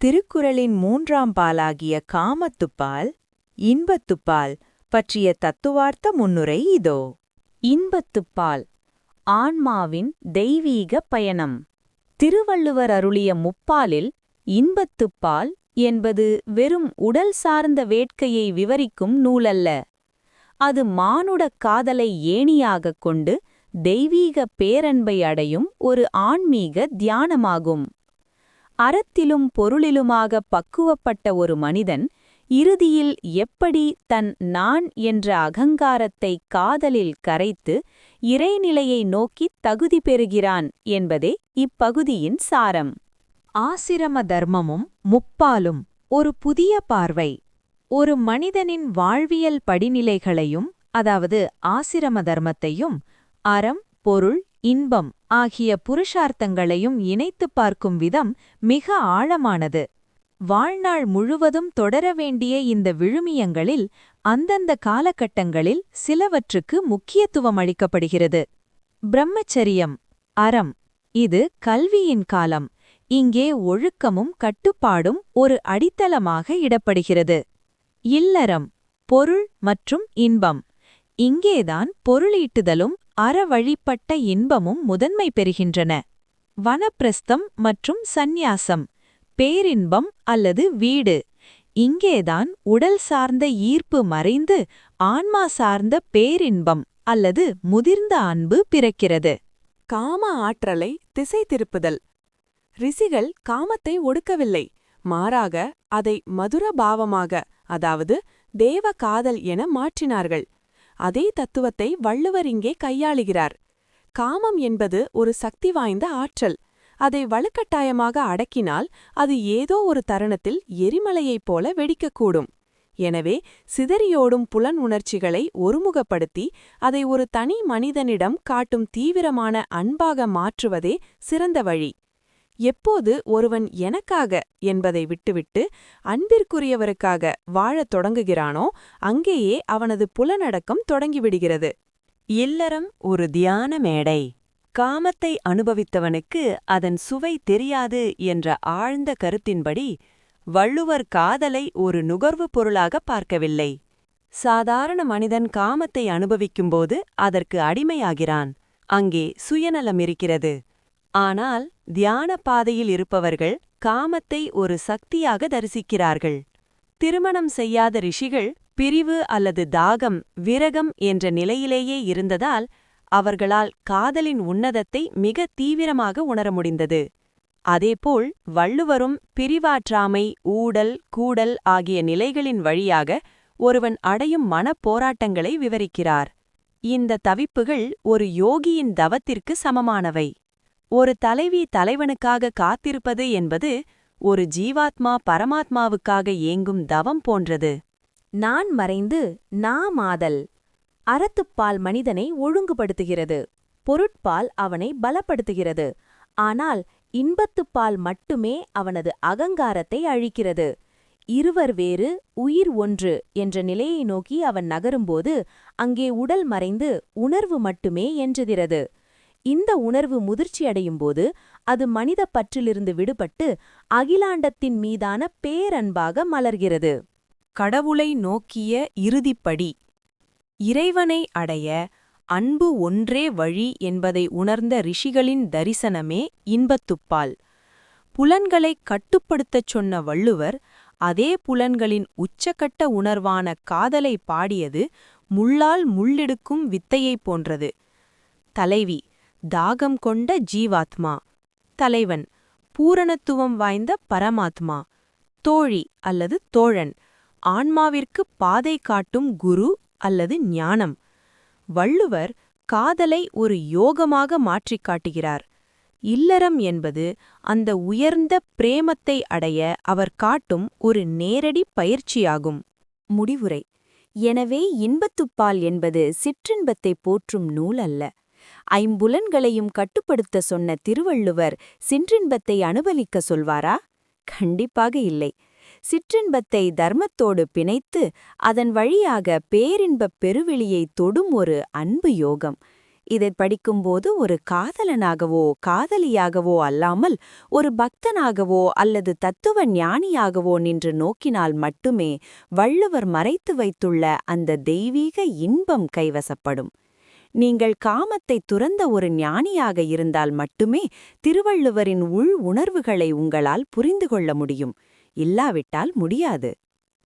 திருக்குறளின் மூன்றாம் பாலாகிய காமத்துப்பால் இன்பத்துப்பால் பற்றிய தத்துவார்த்த முன்னுரை இதோ. இன்பத்துப்பால் ஆன்மாவின் தெய்வீக பயணம். திருவள்ளுவர் அருளிய முப்பாலில் இன்பத்துப்பால் என்பது வெறும் உடல் சார்ந்த வேட்கையை விவரிக்கும் நூலல்ல. அது மானுடக் காதலை ஏணியாகக் கொண்டு தெய்வீக பேரன்பை அடையும் ஒரு ஆன்மீக தியானமாகும். அறத்திலும் பொருளிலுமாக பக்குவப்பட்ட ஒரு மனிதன் இறுதியில் எப்படி தன் நான் என்ற அகங்காரத்தை காதலில் கரைத்து இறைநிலையை நோக்கித் தகுதி பெறுகிறான் என்பதே இப்பகுதியின் சாரம். ஆசிரம தர்மமும் முப்பாலும் ஒரு புதிய பார்வை. ஒரு மனிதனின் வாழ்வியல் படிநிலைகளையும் அதாவது ஆசிரம தர்மத்தையும் அறம் பொருள் இன்பம் ஆகிய புருஷார்த்தங்களையும் இணைத்துப் பார்க்கும் விதம் மிக ஆழமானது. வாழ்நாள் முழுவதும் தொடர வேண்டிய இந்த விழுமியங்களில் அந்தந்த காலகட்டங்களில் சிலவற்றுக்கு முக்கியத்துவம் அளிக்கப்படுகிறது. பிரம்மச்சரியம் அறம். இது கல்வியின் காலம். இங்கே ஒழுக்கமும் கட்டுப்பாடும் ஒரு அடித்தளமாக இடப்படுகிறது. இல்லறம் பொருள் மற்றும் இன்பம். இங்கேதான் பொருளீட்டுதலும் அறவழிப்பட்ட இன்பமும் முதன்மை பெறுகின்றன. வனப்பிரஸ்தம் மற்றும் சந்நியாசம் பேரின்பம் அல்லது வீடு இங்கேதான் உடல் சார்ந்த ஈர்ப்பு மறைந்து ஆன்மா சார்ந்த பேரின்பம் அல்லது முதிர்ந்த அன்பு பிறக்கிறது. காம ஆற்றலை திசை திருப்புதல். ரிஷிகள் காமத்தை ஒடுக்கவில்லை மாறாக அதை மதுர பாவமாக அதாவது தேவ காதல் என மாற்றினார்கள். அதே தத்துவத்தை வள்ளுவர் இங்கே கையாளுகிறார். காமம் என்பது ஒரு சக்தி வாய்ந்த ஆற்றல். அதை வலுக்கட்டாயமாக அடக்கினால் அது ஏதோ ஒரு தருணத்தில் எரிமலையைப் போல வெடிக்கக்கூடும். எனவே சிதறியோடும் புலன் உணர்ச்சிகளை ஒருமுகப்படுத்தி அதை ஒரு தனி மனிதனிடம் காட்டும் தீவிரமான அன்பாக மாற்றுவதே சிறந்த வழி. எப்போது ஒருவன் எனக்காக என்பதை விட்டுவிட்டு அன்பிற்குரியவருக்காக வாழத் தொடங்குகிறானோ அங்கேயே அவனது புலனடக்கம் தொடங்கிவிடுகிறது. இல்லறம் ஒரு தியான மேடை. காமத்தை அனுபவித்தவனுக்கு அதன் சுவை தெரியாது என்ற ஆழ்ந்த கருத்தின்படி வள்ளுவர் காதலை ஒரு நுகர்வு பொருளாக பார்க்கவில்லை. சாதாரண மனிதன் காமத்தை அனுபவிக்கும்போது அதற்கு அடிமையாகிறான். அங்கே சுயநலம் இருக்கிறது. ஆனால் தியான பாதையில் இருப்பவர்கள் காமத்தை ஒரு சக்தியாக தரிசிக்கிறார்கள். திருமணம் செய்யாத ரிஷிகள் பிரிவு அல்லது தாகம் விரகம் என்ற நிலையிலேயே இருந்ததால் அவர்களால் காதலின் உன்னதத்தை மிக தீவிரமாக உணர முடிந்தது. அதேபோல் வள்ளுவரும் பிரிவாற்றாமை ஊடல் கூடல் ஆகிய நிலைகளின் வழியாக ஒருவன் அடையும் மனப்போராட்டங்களை விவரிக்கிறார். இந்த தவிப்புகள் ஒரு யோகியின் தவத்திற்கு சமமானவை. ஒரு தலைவி தலைவனுக்காக காத்திருப்பது என்பது ஒரு ஜீவாத்மா பரமாத்மாவுக்காக ஏங்கும் தவம் போன்றது. நான் மறைந்து நான் மாதல் அறத்துப்பால் மனிதனை ஒழுங்குபடுத்துகிறது. பொருட்பால் அவனை பலப்படுத்துகிறது. ஆனால் இன்பத்துப்பால் மட்டுமே அவனது அகங்காரத்தை அழிக்கிறது. இருவர் வேறு உயிர் ஒன்று என்ற நிலையை நோக்கி அவன் நகரும்போது அங்கே உடல் மறைந்து உணர்வு மட்டுமே என்றுகிறது இந்த உணர்வு முதிர்ச்சியடையும் போது அது மனித பற்றிலிருந்து விடுபட்டு அகிலாண்டத்தின் மீதான பேரன்பாக மலர்கிறது. கடவுளை நோக்கிய இறுதிப்படி இறைவனை அடைய அன்பு ஒன்றே வழி என்பதை உணர்ந்த ரிஷிகளின் தரிசனமே இன்பத்துப்பால் புலன்களை கட்டுப்படுத்தச் சொன்ன வள்ளுவர் அதே புலன்களின் உச்சக்கட்ட உணர்வான காதலை பாடியது முள்ளால் முள்ளெடுக்கும் வித்தையைப் போன்றது. தலைவி தாகம் கொண்ட ஜீவாத்மா. தலைவன் பூரணத்துவம் வாய்ந்த பரமாத்மா. தோழி அல்லது தோழன் ஆன்மாவிற்கு பாதை காட்டும் குரு அல்லது ஞானம். வள்ளுவர் காதலை ஒரு யோகமாக மாற்றிக் காட்டுகிறார். இல்லறம் என்பது அந்த உயர்ந்த பிரேமத்தை அடைய அவர் காட்டும் ஒரு நேரடி பயிற்சியாகும். முடிவுரை. எனவே இன்பத்துப்பால் என்பது சிற்றின்பத்தை போற்றும் நூல் அல்ல. ஐம்புலன்களையும் கட்டுப்படுத்த சொன்ன திருவள்ளுவர் சிற்றின்பத்தை அனுபவிக்க சொல்வாரா? கண்டிப்பாக இல்லை. சிற்றின்பத்தை தர்மத்தோடு பிணைத்து அதன் வழியாக பேரின்பப் பெருவெளியை தொடும் ஒரு அன்பு யோகம். இதைப் படிக்கும்போது ஒரு காதலனாகவோ காதலியாகவோ அல்லாமல் ஒரு பக்தனாகவோ அல்லது தத்துவ ஞானியாகவோ நின்று நோக்கினால் மட்டுமே வள்ளுவர் மறைத்து வைத்துள்ள அந்த தெய்வீக இன்பம் கைவசப்படும். நீங்கள் காமத்தை துறந்த ஒரு ஞானியாக இருந்தால் மட்டுமே திருவள்ளுவரின் உள் உணர்வுகளை உங்களால் புரிந்து கொள்ள முடியும். இல்லாவிட்டால் முடியாது.